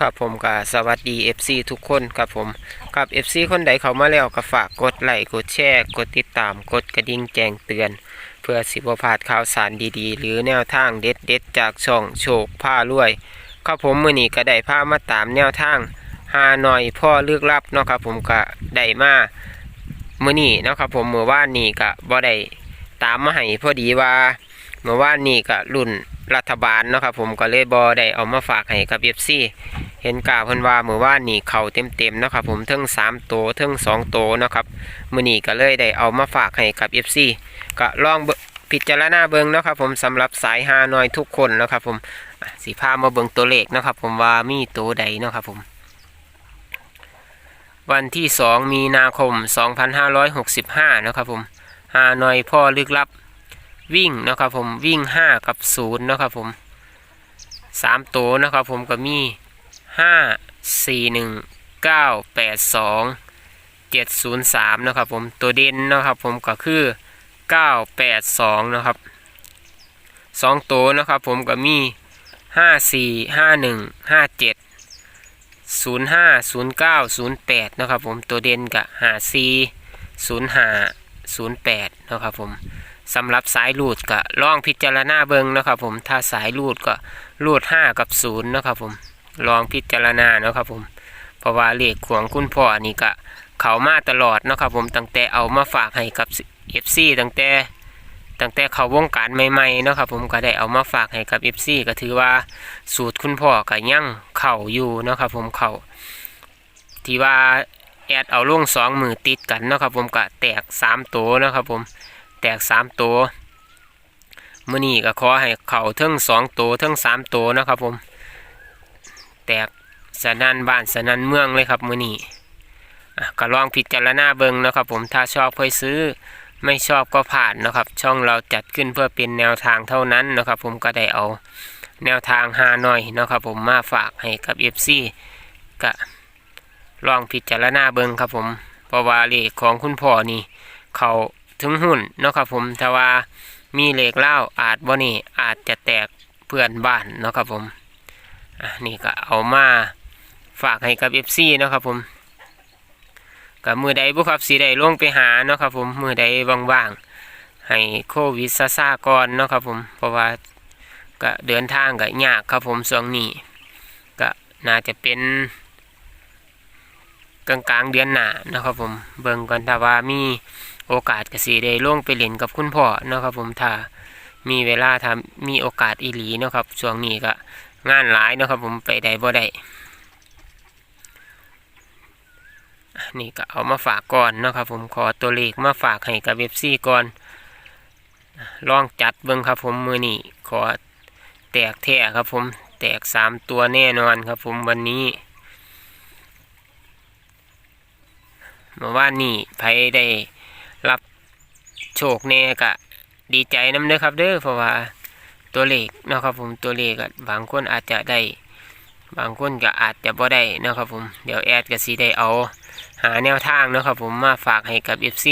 ครับผมก็สวัสดี FC ทุกคนครับผมกับ FC คนใดเข้ามาแล้วก็ฝากกดไลค์กดแชร์กดติดตามกดกระดิ่งแจ้งเตือน เพื่อสิบพลาดข่าวสารดีๆ หรือแนวทางเด็ดๆจากช่องโชคผ้ารวยครับผมมือนี้ก็ได้พามาตามแนวทางหาหน่อยพ่อเลือกลับเนาะครับผมก็ได้มามือนี้เนาะครับผมเมื่อว่านนี้ก็บ่ได้ตามมาให้พอดีว่าเมื่อว่านนี้ก็รุ่นรัฐบาลเนาะครับผมก็เลยบอได้เอามาฝากให้กับ FC เห็นกาเพิ่นว่าเมื่อวานนี้เข่าเต็มๆนะครับผมทั้ง3โตทั้ง2โตนะครับมื้อนี้ก็เลยได้เอามาฝากให้กับ FC ก็ลองพิจารณาเบิ่งนะครับผมสำหรับสายฮานอยทุกคนนะครับผมสีพามาเบิ่งตัวเลขนะครับผมว่ามีตัวใดนะครับผมวันที่ 2 มีนาคม 2565นาะครับผมฮานอยพ่อลึกลับวิ่งนะครับผมวิ่งห้ากับศูนย์นะครับผมสามตัวนะครับผมก็มี ห้าสี่หนึ่งเก้าแปดสองเจ็ดศูนย์สามนะครับผมตัวเด่นนะครับผมก็คือเก้าแปดสองนะครับสองตัวนะครับผมก็มีห้าสี่ห้าหนึ่งห้าเจ็ดศูนย์ห้าศูนย์เก้าศูนย์แปดนะครับผมตัวเด่นกับหาสี่ศูนย์หาศูนย์แปดนะครับผมสำหรับสายรูดก็ลองพิจารณาเบิงนะครับผมถ้าสายรูดก็รูด5กับ0เนาะครับผม ลองพิจารณาเนาะครับผมเพราะว่าเลขของคุณพ่อนี่ก็เขามาตลอดเนาะครับผมตั้งแต่เอามาฝากให้กับ FC ตั้งแต่ตั้งแต่เขาวงการใหม่ๆเนาะครับผมก็ได้เอามาฝากให้กับ FC ก็ถือว่าสูตรคุณพ่อก็ยังเข่าอยู่เนาะครับผมเข่าที่ว่าแอดเอาลงสองมือติดกันเนาะครับผมก็แตกสามตัวเนาะครับผมแตกสามตัวมื่อนี้ก็ขอให้เข่าทั้งสองตัวทั้งสามตัวนะครับผม แตกสนันบ้านสนันเมืองเลยครับมื่อนี้อ่ก็ลองพิจารณาเบิงนะครับผมถ้าชอบค่อยซื้อไม่ชอบก็ผ่านนะครับ ช่องเราจัดขึ้นเพื่อเป็นแนวทางเท่านั้นนะครับ ผมก็ได้เอาแนวทางหาหน่อยนะครับ ผมมาฝากให้กับ FC ก็ลองพิจารณาเบิงครับผมเพราะว่าเลขของคุณพ่อนี่ เขาถึงหุ่นนะครับผมถ้าว่ามีเหล็กเล่าอาจบ่นี่อาจจะแตกเพื่อนบ้านนะครับผม อะนี่ก็เอามาฝากให้กับ FC เนาะครับผมกับมือใดบุครับสีใดลงไปหาเนาะครับผมมือใดว่างๆให้โควิดซาซาก่อนเนาะครับผมเพราะว่าก็เดินทางก็ยากครับผมช่วงนี้ก็น่าจะเป็นกลางๆเดือนหน้าเนาะครับผมเบิ่งก่อนถ้าว่ามีโอกาสกสีได้ลงไปเล่นกับคุณพ่อเนาะครับผมถ้ามีเวลาทำมีโอกาสอีหลีเนาะครับช่วงนี้ก็ งานหลายนะครับ ผมไปได้บ่ได้นี่ก็เอามาฝากก่อนนะครับ ผมขอตัวเลขมาฝากให้กับเว็บซี่ก่อนอะลองจัดเบิ่งครับ ผมมือนี้ขอแตกแท้ครับ ผมแตกสามตัวแน่นอนครับ ผมวันนี้เมื่านนี้ไผได้รับโชคเน่กะดีใจน้ำเด้อครับเด้อเพราะว่า ตัวเลขนะครับผมตัวเลขอะบางคนอาจจะได้ บางคนก็อาจจะบ่ได้นะครับผมเดี๋ยวแอดก็สิได้เอา หาแนวทางนะครับผมมาฝากให้กับ FC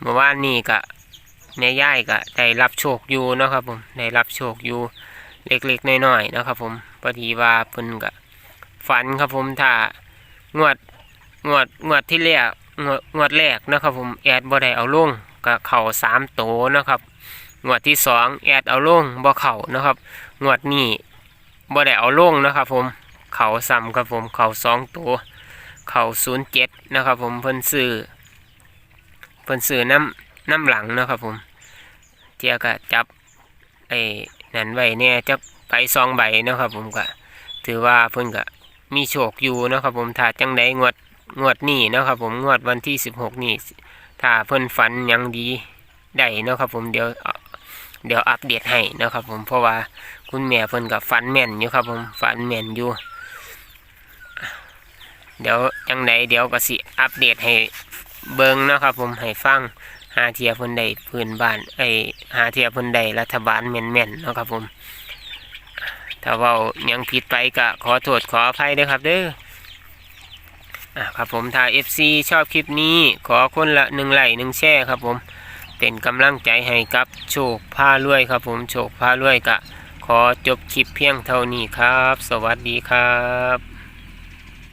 เมื่อวานนี้ก็แม่ย่ายก็ได้รับโชคอยู่นะครับผมได้รับโชคอยู่เล็กๆน้อยๆนะครับผมพอดีว่าเพิ่นก็ฝันครับผมถ้างวดงวดงวดที่แล้วงวดงวดแรกนะครับผมแอดบ่ได้เอาลงก็เข่าสามโตนะครับ งวดที่สองแอดเอาลงบ่เข่านะครับงวดนี้บ่ได้เอาลงนะครับ ผมเข่าซ้ำครับผมเข่าสองโตเข่าศูนย์เจ็ดนะครับ ผมเพิ่นซื้อเพิ่นซื้อน้ำน้ำหลังนะครับ ผมเทียก็จับไอ้นั่นไว้เนี่ยจะไปซองใบนะครับ ผมก็ถือว่าเพิ่นก็มีโชคอยู่นะครับ ผมถ้าจังไดงวดงวดนี้นะครับ ผมงวดวันที่สิบหกนี่ถ้าเพิ่นฝันยังดีได้นะครับ ผมเดี๋ยว เดี๋ยวอัปเดตให้นะครับ ผมเพราะว่าคุณแม่เพิ่นกับฝันแม่นอยู่ครับผมฝันแม่นอยู่ เดี๋ยวจังใดเดี๋ยวก็สิอัปเดตให้เบิ่งนะครับ ผมให้ฟังหาเทียเพิ่นได้พื้นบ้านไอหาเทียเพิ่นได้รัฐบาลแม่นๆเนาะครับผมถ้าเว้ายังผิดไปก็ขอโทษขออภัยเด้อครับเด้ออะครับผมถ้า FC ชอบคลิปนี้ขอคนละหนึ่งไลค์หนึ่งแชร์ครับผม เป็นกำลังใจให้กับโชคผ้ารวยครับผมโชคผ้ารวยกะ ขอจบคลิปเพียงเท่านี้ครับ สวัสดีครับ